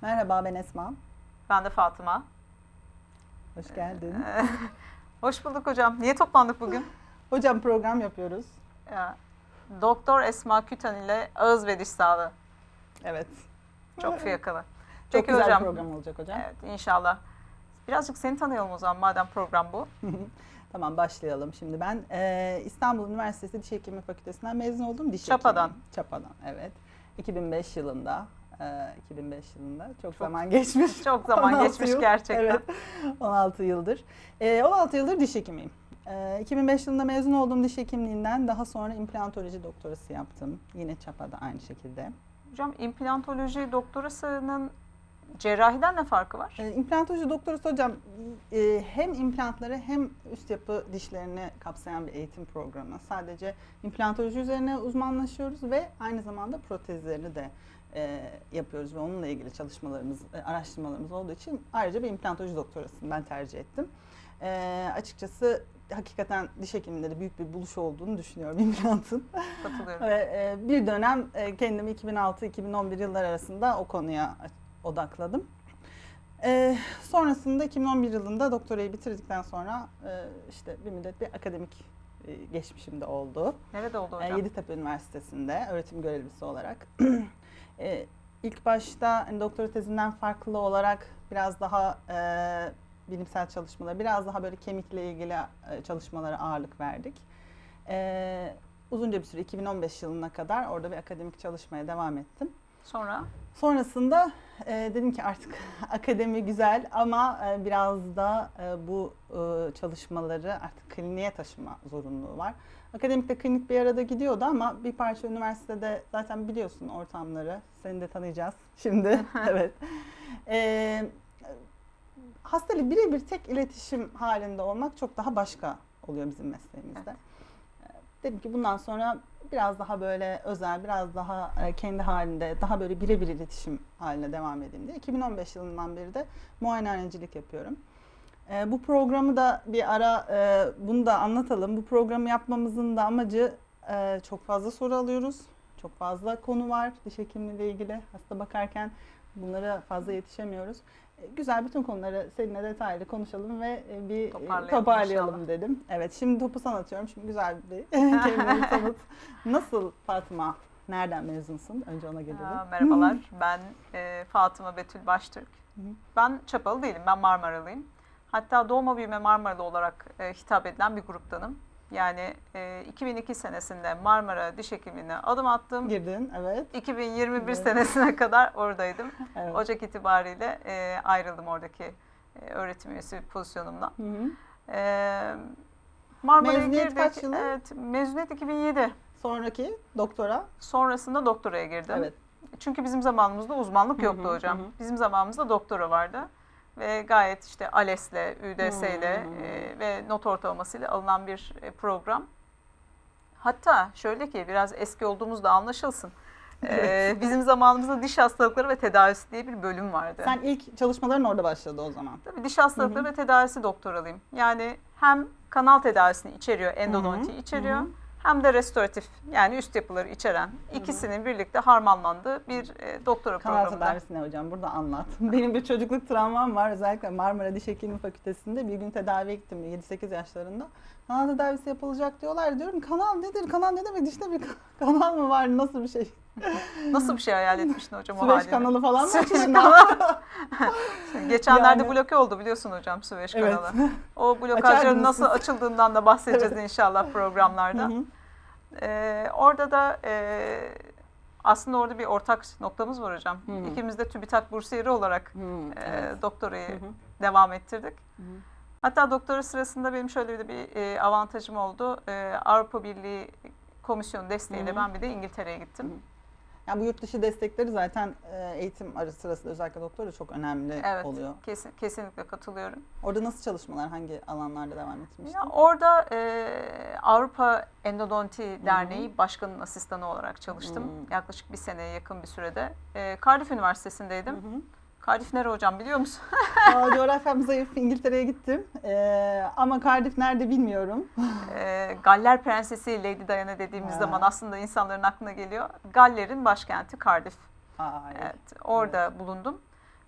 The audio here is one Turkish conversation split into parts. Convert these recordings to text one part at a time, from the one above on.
Merhaba ben Esma. Ben de Fatıma. Hoş geldin. Hoş bulduk hocam. Niye toplandık bugün? Hocam program yapıyoruz. Ya, Doktor Esma Küten ile ağız ve diş sağlığı. Evet. Çok fiyakalı. Çok Peki güzel hocam. program olacak hocam. Evet inşallah. Birazcık seni tanıyalım o zaman madem program bu. Tamam başlayalım şimdi. Ben e, İstanbul Üniversitesi Diş Hekimliği Fakültesinden mezun oldum. Diş Çapa'dan. hekimiyim. Çapa'dan evet. 2005 yılında. E, 2005 yılında. Çok, zaman geçmiş. Çok zaman 16 geçmiş yıl. gerçekten. Evet. 16 yıldır. E, 16 yıldır diş hekimiyim. E, 2005 yılında mezun olduğum diş hekimliğinden daha sonra implantoloji doktorası yaptım. Yine Çapa'da aynı şekilde. Hocam implantoloji doktorasının cerrahiden ne farkı var? E, İmplantoloji doktorası hocam e, hem implantları hem üst yapı dişlerini kapsayan bir eğitim programı. Sadece implantoloji üzerine uzmanlaşıyoruz ve aynı zamanda protezlerini de e, yapıyoruz ve onunla ilgili çalışmalarımız, e, araştırmalarımız olduğu için ayrıca bir implantoloji doktorasını ben tercih ettim. E, açıkçası hakikaten diş hekiminde de büyük bir buluş olduğunu düşünüyorum implantın. Katılıyorum. Ve e, bir dönem e, kendimi 2006-2011 yıllar arasında o konuya odakladım. E, sonrasında 2011 yılında doktorayı bitirdikten sonra e, işte bir müddet bir akademik e, geçmişim de oldu. Nerede oldu E, hocam? Yeditepe Üniversitesi'nde öğretim görevlisi olarak. e, ilk başta hani doktora tezinden farklı olarak biraz daha e, bilimsel çalışmalara, biraz daha böyle kemikle ilgili e, çalışmalara ağırlık verdik. E, uzunca bir süre 2015 yılına kadar orada bir akademik çalışmaya devam ettim. Sonra Sonrasında e, dedim ki artık akademi güzel ama e, biraz da e, bu e, çalışmaları artık kliniğe taşıma zorunluluğu var. Akademikte klinik bir arada gidiyordu ama bir parça üniversitede zaten biliyorsun ortamları. Seni de tanıyacağız şimdi. evet. E, hastayla birebir tek iletişim halinde olmak çok daha başka oluyor bizim mesleğimizde. E, Dedim ki bundan sonra biraz daha böyle özel, biraz daha e, kendi halinde, daha böyle birebir iletişim haline devam edeyim diye. 2015 yılından beri de muayenehanecilik yapıyorum. E, bu programı da bir ara e, bunu da anlatalım. Bu programı yapmamızın da amacı e, çok fazla soru alıyoruz. Çok fazla konu var diş hekimliği ile ilgili. Hasta bakarken bunlara fazla yetişemiyoruz. E, Güzel bütün konuları seninle detaylı konuşalım ve e, bir e, Toparlayalım toparlayalım inşallah. dedim. Evet şimdi topu sana atıyorum. Şimdi güzel bir kendini tanıt. Nasıl Fatma? Nereden mezunsun? Önce ona gelelim. Aa, merhabalar. Ben e, Fatıma Betül Baştürk. Hı hı. Ben Çapalı değilim. Ben Marmaralıyım. Hatta doğma büyüme Marmaralı olarak e, hitap edilen bir gruptanım. Yani e, 2002 senesinde Marmara Diş Hekimliğine adım attım. Girdin evet. 2021 Evet. senesine kadar oradaydım. evet. Ocak itibariyle e, ayrıldım oradaki e, öğretim üyesi pozisyonumdan. Hı hı. E, Marmara'ya girdik. kaç yılı? Evet, mezuniyet 2007. Sonraki doktora. Sonrasında doktoraya girdim. Evet. Çünkü bizim zamanımızda uzmanlık yoktu hı, hocam. hı hı. Bizim zamanımızda doktora vardı. Ve gayet işte ALES'le, ÜDS'le Hı. e, ve not ortalamasıyla alınan bir e, program. Hatta şöyle ki biraz eski olduğumuz da anlaşılsın. E, bizim zamanımızda diş hastalıkları ve tedavisi diye bir bölüm vardı. Sen ilk çalışmaların orada başladı o zaman. Tabii diş hastalıkları ve tedavisi doktoralıyım. Yani hem kanal tedavisini içeriyor, endodonti Hı hı, içeriyor. hı hı. Hem de restoratif yani üst yapıları içeren ikisinin birlikte harmanlandığı bir e, doktora Kanal programı. tedavisi ne hocam? Burada anlat. Benim bir çocukluk travmam var. Özellikle Marmara Diş Hekimliği Fakültesi'nde bir gün tedaviye gittim 7-8 yaşlarında. Kanal tedavisi yapılacak diyorlar. Diyorum kanal nedir? Kanal ne demek? Dişte bir kanal mı var? Nasıl bir şey? Nasıl bir şey hayal etmiştin hocam o Süveyş halini? kanalı falan mı? Süveyş açıldı? kanalı. Geçenlerde Yani- bloke oldu biliyorsun hocam Süveyş Evet. kanalı. O blokajların nasıl açıldığından da bahsedeceğiz inşallah programlarda. Hı hı. Ee, orada da e, aslında orada bir ortak noktamız var hocam. Hı. İkimiz de TÜBİTAK bursiyeri olarak Hı, e, evet. doktorayı Hı hı. devam ettirdik. Hı hı. Hatta doktora sırasında benim şöyle bir bir e, avantajım oldu. E, Avrupa Birliği komisyon desteğiyle Hı hı. ben bir de İngiltere'ye gittim. Hı. Yani bu yurt dışı destekleri zaten e, eğitim arası sırasında özellikle doktora çok önemli Evet, oluyor. kesin, kesinlikle katılıyorum. Orada nasıl çalışmalar, hangi alanlarda devam etmiştin? Ya orada e, Avrupa Endodonti Derneği Başkanı'nın asistanı olarak çalıştım. Hı. Yaklaşık bir seneye yakın bir sürede. E, Cardiff Üniversitesi'ndeydim. Hı hı. Cardiff nere hocam biliyor musun? Aa, coğrafyam zayıf. İngiltere'ye gittim. Ee, ama Cardiff nerede bilmiyorum. e, Galler Prensesi Lady Diana dediğimiz Ha. zaman aslında insanların aklına geliyor. Galler'in başkenti Cardiff. Ay. Evet, orada bulundum.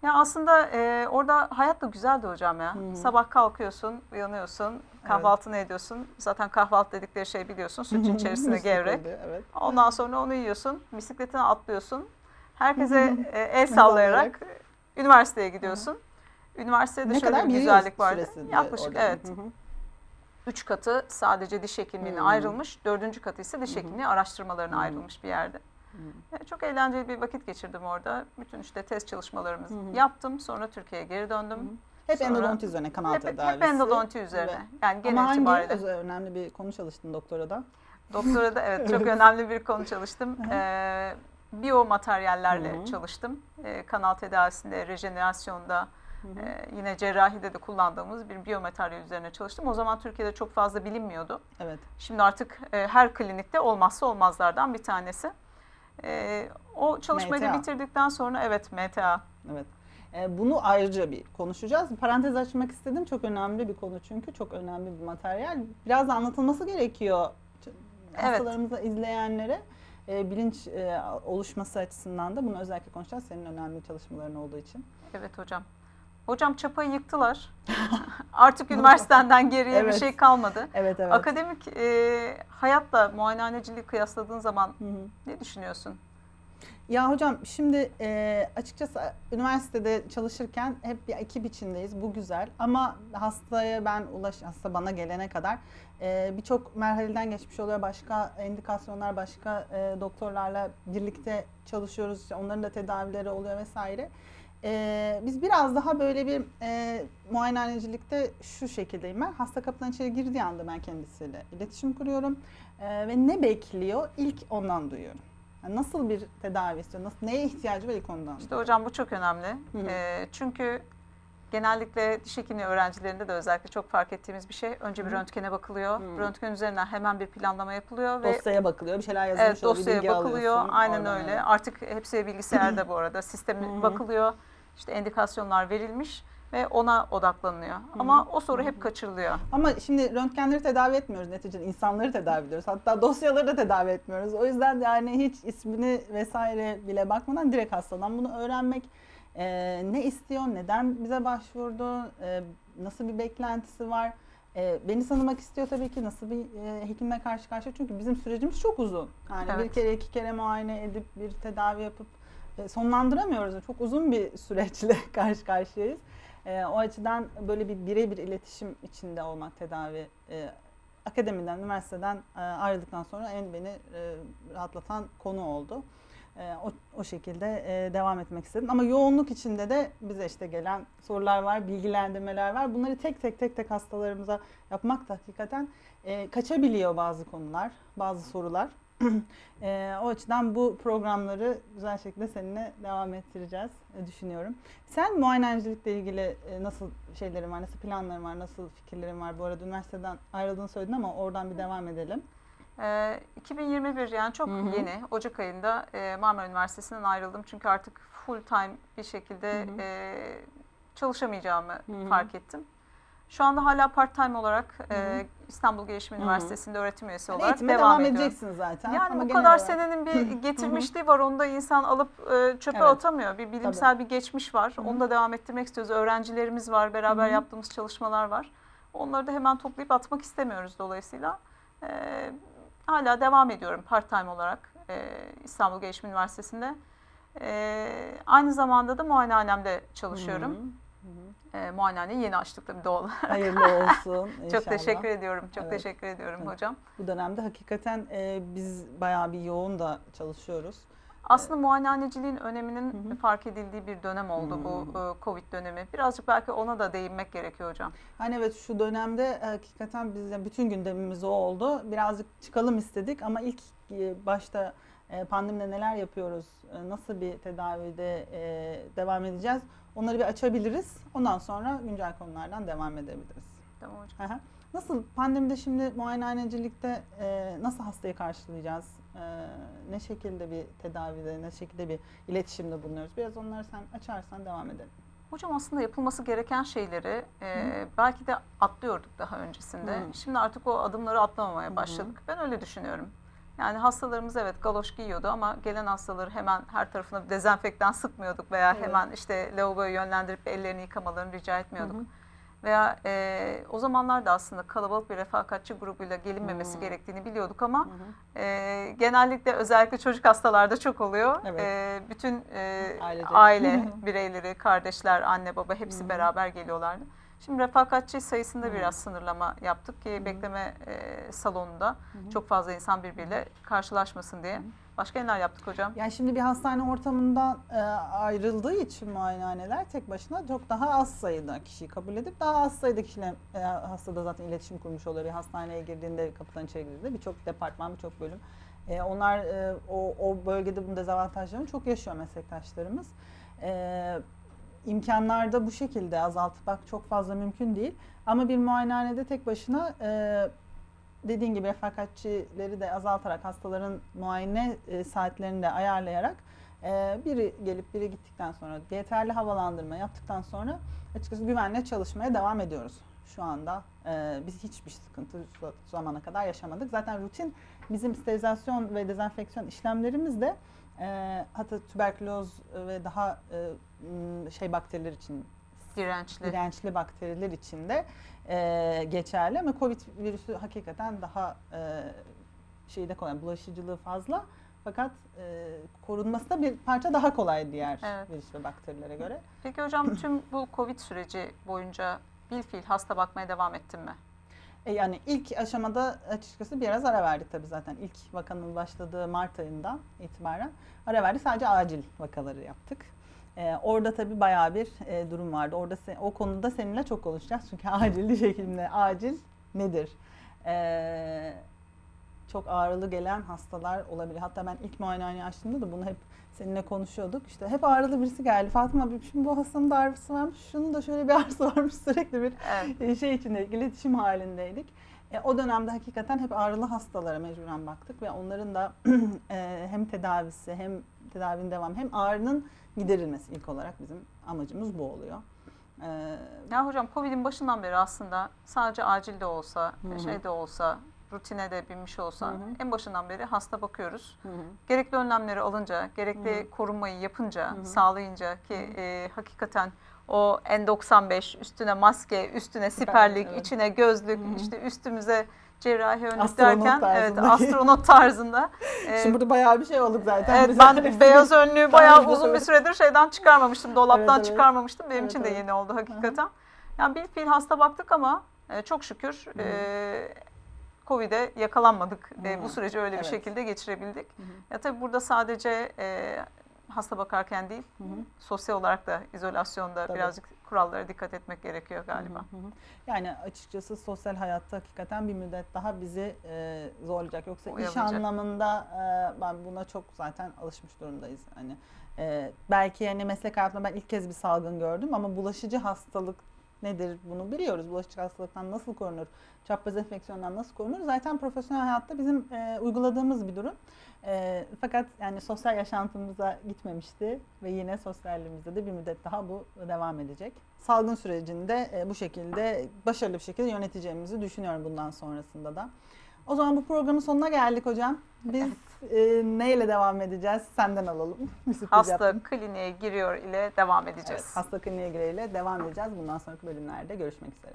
Ya aslında e, orada hayat da güzeldi hocam ya. Hı hı. Sabah kalkıyorsun, uyanıyorsun, kahvaltını ediyorsun. Zaten kahvaltı dedikleri şey biliyorsun, sütün içerisinde gevrek. Evet. Ondan sonra onu yiyorsun, bisikletine atlıyorsun. Herkese e, el sallayarak. Üniversiteye gidiyorsun. Üniversitede Ne şöyle kadar bir güzellik vardı. Yaklaşık orada? evet. Hı hı. Üç katı sadece diş hekimliğine Hmm. ayrılmış, dördüncü katı ise diş hekimliği araştırmalarına Hı hı. ayrılmış bir yerde. Hı. E, Çok eğlenceli bir vakit geçirdim orada. Bütün işte test çalışmalarımızı Hı hı. yaptım. Sonra Türkiye'ye geri döndüm. Hı hı. Hep Sonra- endodonti üzerine kanal Hep, tedavisi. hep endodonti üzerine. Ve- Yani genel Ama hangi itibariyle. özel- önemli bir konu çalıştın doktorada? Doktora da evet çok Evet. önemli bir konu çalıştım. Ee, biyomateryallerle Hı hı. çalıştım. Ee, kanal tedavisinde, rejenerasyonda, Hı hı. e, yine cerrahide de kullandığımız bir biyomateryal üzerine çalıştım. O zaman Türkiye'de çok fazla bilinmiyordu. Evet. Şimdi artık e, her klinikte olmazsa olmazlardan bir tanesi. E, o çalışmayı da bitirdikten sonra evet MTA. Evet. Ee, Bunu ayrıca bir konuşacağız. Parantez açmak istedim. Çok önemli bir konu çünkü. Çok önemli bir materyal. Biraz da anlatılması gerekiyor Evet. hastalarımıza, izleyenlere. E, bilinç e, oluşması açısından da bunu özellikle konuşacağız. Senin önemli çalışmaların olduğu için. Evet hocam. Hocam çapayı yıktılar. Artık üniversiteden geriye bir Evet. şey kalmadı. Evet evet. Akademik e, hayatla muayenehaneciliği kıyasladığın zaman Hı hı. ne düşünüyorsun? Ya hocam şimdi e, açıkçası üniversitede çalışırken hep bir ekip içindeyiz. Bu güzel ama hastaya ben ulaş hasta bana gelene kadar e, birçok merhaleden geçmiş oluyor. Başka indikasyonlar, başka e, doktorlarla birlikte çalışıyoruz. Onların da tedavileri oluyor vesaire. E, biz biraz daha böyle bir e, muayenehanecilikte şu şekildeyim ben. Hasta kapıdan içeri girdiği anda ben kendisiyle iletişim kuruyorum. E, ve ne bekliyor ilk ondan duyuyorum. Yani nasıl bir tedavi istiyor, nasıl, neye ihtiyacı var ilk ondan. İşte hocam bu çok önemli. Hı hı. E, çünkü genellikle diş hekimliği öğrencilerinde de özellikle çok fark ettiğimiz bir şey. Önce bir Hı röntgene bakılıyor. Hı. Röntgen üzerinden hemen bir planlama yapılıyor ve Dosyaya bakılıyor, bir şeyler yazılmış Evet oluyor, dosyaya bakılıyor. alıyorsun. Aynen Oradan öyle. evet. Artık hepsi bilgisayarda bu arada. Hı. bakılıyor. İşte indikasyonlar verilmiş ve ona odaklanıyor. Ama o soru Hı hep hı. kaçırılıyor. Ama şimdi röntgenleri tedavi etmiyoruz neticede insanları tedavi ediyoruz. Hatta dosyaları da tedavi etmiyoruz. O yüzden de yani hiç ismini vesaire bile bakmadan direkt hastadan bunu öğrenmek e, ne istiyor, neden bize başvurdu, e, nasıl bir beklentisi var. E, beni tanımak istiyor tabii ki nasıl bir e, hekimle karşı karşıya çünkü bizim sürecimiz çok uzun. Yani bir Evet. kere iki kere muayene edip bir tedavi yapıp e, sonlandıramıyoruz. Çok uzun bir süreçle karşı karşıyayız. E, o açıdan böyle bir birebir iletişim içinde olmak tedavi e, akademiden, üniversiteden e, ayrıldıktan sonra en beni e, rahatlatan konu oldu. E, o, o şekilde e, devam etmek istedim. Ama yoğunluk içinde de bize işte gelen sorular var, bilgilendirmeler var. Bunları tek tek tek tek hastalarımıza yapmak da hakikaten e, kaçabiliyor bazı konular, bazı sorular. E, o açıdan bu programları güzel şekilde seninle devam ettireceğiz e, düşünüyorum. Sen muayenehancilikle ilgili e, nasıl şeylerin var, nasıl planların var, nasıl fikirlerin var? Bu arada üniversiteden ayrıldığını söyledin ama oradan bir devam edelim. Ee, 2021 yani çok Hı hı. yeni. Ocak ayında e, Marmara Üniversitesi'nden ayrıldım. Çünkü artık full time bir şekilde e, çalışamayacağımı Hı hı. fark ettim. Şu anda hala part time olarak e. İstanbul Gelişim. Üniversitesi'nde öğretim üyesi Yani olarak devam, devam, ediyorum. edeceksin zaten. Yani ama bu kadar olarak- senenin bir getirmişliği var. Onu da insan alıp e, çöpe Evet. atamıyor. Bir bilimsel bir geçmiş var. Hı hı. Onu da devam ettirmek istiyoruz. Öğrencilerimiz var. Beraber Hı hı. yaptığımız çalışmalar var. Onları da hemen toplayıp atmak istemiyoruz dolayısıyla. E, hala devam ediyorum part time olarak e, İstanbul Gelişim Üniversitesi'nde. E, aynı zamanda da muayenehanemde çalışıyorum. Hı hı. E, muayenehaneyi yeni açtık tabii doğal. Hayırlı olsun inşallah. Çok teşekkür ediyorum. Çok Evet. teşekkür ediyorum Evet. hocam. Bu dönemde hakikaten e, biz bayağı bir yoğun da çalışıyoruz. Aslında muayenehaneciliğin öneminin Hı hı. fark edildiği bir dönem oldu bu e, Covid dönemi. Birazcık belki ona da değinmek gerekiyor hocam. Hani evet şu dönemde e, hakikaten biz bütün gündemimiz o oldu. Birazcık çıkalım istedik ama ilk e, başta e, pandemide neler yapıyoruz, e, nasıl bir tedavide e, devam edeceğiz onları bir açabiliriz. Ondan sonra güncel konulardan devam edebiliriz. Tamam hocam. Nasıl pandemide şimdi muayenehanecilikte e, nasıl hastayı karşılayacağız? E, ne şekilde bir tedavide, ne şekilde bir iletişimde bulunuyoruz? Biraz onları sen açarsan devam edelim. Hocam aslında yapılması gereken şeyleri e, belki de atlıyorduk daha öncesinde. Hı. Şimdi artık o adımları atlamamaya Hı hı. başladık. Ben öyle düşünüyorum. Yani hastalarımız evet galoş giyiyordu ama gelen hastaları hemen her tarafına bir dezenfektan sıkmıyorduk veya Evet. hemen işte lavaboya yönlendirip ellerini yıkamalarını rica etmiyorduk. Hı hı. Veya e, o zamanlarda aslında kalabalık bir refakatçi grubuyla gelinmemesi Hmm. gerektiğini biliyorduk ama Hı hı. e, genellikle özellikle çocuk hastalarda çok oluyor. Evet. E, bütün e, aile bireyleri, kardeşler, anne baba hepsi Hı hı. beraber geliyorlardı. Şimdi refakatçi sayısında Hı. biraz sınırlama yaptık ki hı. bekleme e, salonunda hı. çok fazla insan birbiriyle karşılaşmasın diye. Hı. Başka neler yaptık hocam? Yani şimdi bir hastane ortamından e, ayrıldığı için muayenehaneler tek başına çok daha az sayıda kişiyi kabul edip daha az sayıda kişiyle e, hastada zaten iletişim kurmuş oluyor. Bir hastaneye girdiğinde kapıdan içeri girdiğinde birçok departman, birçok bölüm. E, onlar e, o, o bölgede bunun dezavantajlarını çok yaşıyor meslektaşlarımız. E, imkanlar da bu şekilde azaltmak çok fazla mümkün değil. Ama bir muayenehanede tek başına e, dediğin gibi refakatçileri de azaltarak hastaların muayene e, saatlerini de ayarlayarak e, biri gelip biri gittikten sonra yeterli havalandırma yaptıktan sonra açıkçası güvenle çalışmaya devam ediyoruz. Şu anda e, biz hiçbir sıkıntı şu zamana kadar yaşamadık. Zaten rutin bizim sterilizasyon ve dezenfeksiyon işlemlerimiz de e, hatta tüberküloz ve daha e, şey bakteriler için Dirençli. dirençli bakteriler için de e, geçerli ama Covid virüsü hakikaten daha e, şeyde kolay, bulaşıcılığı fazla fakat e, korunması da bir parça daha kolay diğer Evet. virüs ve bakterilere göre. Peki hocam tüm bu Covid süreci boyunca bilfiil hasta bakmaya devam ettin mi? E, yani ilk aşamada açıkçası biraz ara verdik tabii zaten. İlk vakanın başladığı Mart ayından itibaren ara verdik. Sadece acil vakaları yaptık. E, orada tabii bayağı bir e, durum vardı. Orada se- o konuda seninle çok konuşacağız. Çünkü acil diş hekimliği acil nedir? E, çok ağrılı gelen hastalar olabilir. Hatta ben ilk muayenehaneyi açtığımda da bunu hep seninle konuşuyorduk. İşte hep ağrılı birisi geldi. Fatıma abi şimdi bu hastanın da ağrısı varmış. Şunun da şöyle bir ağrısı varmış. Sürekli bir Evet. e, şey içinde iletişim halindeydik. E, o dönemde hakikaten hep ağrılı hastalara mecburen baktık ve onların da e, hem tedavisi hem tedavinin devam hem ağrının giderilmesi ilk olarak bizim amacımız bu oluyor. E, Ya hocam Covid'in başından beri aslında sadece acil de olsa, hı. şey de olsa, rutine de binmiş olsa Hı hı. en başından beri hasta bakıyoruz. hı hı. Gerekli önlemleri alınca, gerekli Hı hı. korunmayı yapınca, Hı hı. sağlayınca ki Hı hı. e, hakikaten o N95 üstüne maske, üstüne siperlik, evet. içine gözlük, Hı hı. işte üstüme cerrahi önlük Astronot derken evet astronot tarzında. e, Şimdi burada bayağı bir şey olduk zaten. Evet ben hepsini- beyaz önlüğü bayağı uzun bir süredir şeyden çıkarmamıştım. Dolaptan Evet, evet. çıkarmamıştım. Benim Evet, için de evet. yeni oldu hakikaten. Yani bir fiil hasta baktık ama e, çok şükür Hı hı. e, Covid'e yakalanmadık. E, Hı. bu süreci öyle Evet. bir şekilde geçirebildik. Hı hı, Ya tabii burada sadece e, hasta bakarken değil, hı hı. sosyal olarak da izolasyonda Tabii. birazcık kurallara dikkat etmek gerekiyor galiba. Hı hı hı. Yani açıkçası sosyal hayatta hakikaten bir müddet daha bizi e, zorlayacak. Yoksa iş Oyalayacak. anlamında e, ben buna çok zaten alışmış durumdayız. Hani e, belki yani meslek hayatımda ben ilk kez bir salgın gördüm ama bulaşıcı hastalık nedir bunu biliyoruz. Bulaşıcı hastalıktan nasıl korunur? Çapraz enfeksiyondan nasıl korunur? Zaten profesyonel hayatta bizim e, uyguladığımız bir durum. E, fakat yani sosyal yaşantımıza gitmemişti ve yine sosyalliğimizde de bir müddet daha bu devam edecek. Salgın sürecinde e, bu şekilde başarılı bir şekilde yöneteceğimizi düşünüyorum bundan sonrasında da. O zaman bu programın sonuna geldik hocam. Biz e, neyle devam edeceğiz? Senden alalım. Hasta yaptım. kliniğe giriyor ile devam edeceğiz. Evet, hasta kliniğe gireyle devam edeceğiz. Bundan sonraki bölümlerde görüşmek üzere.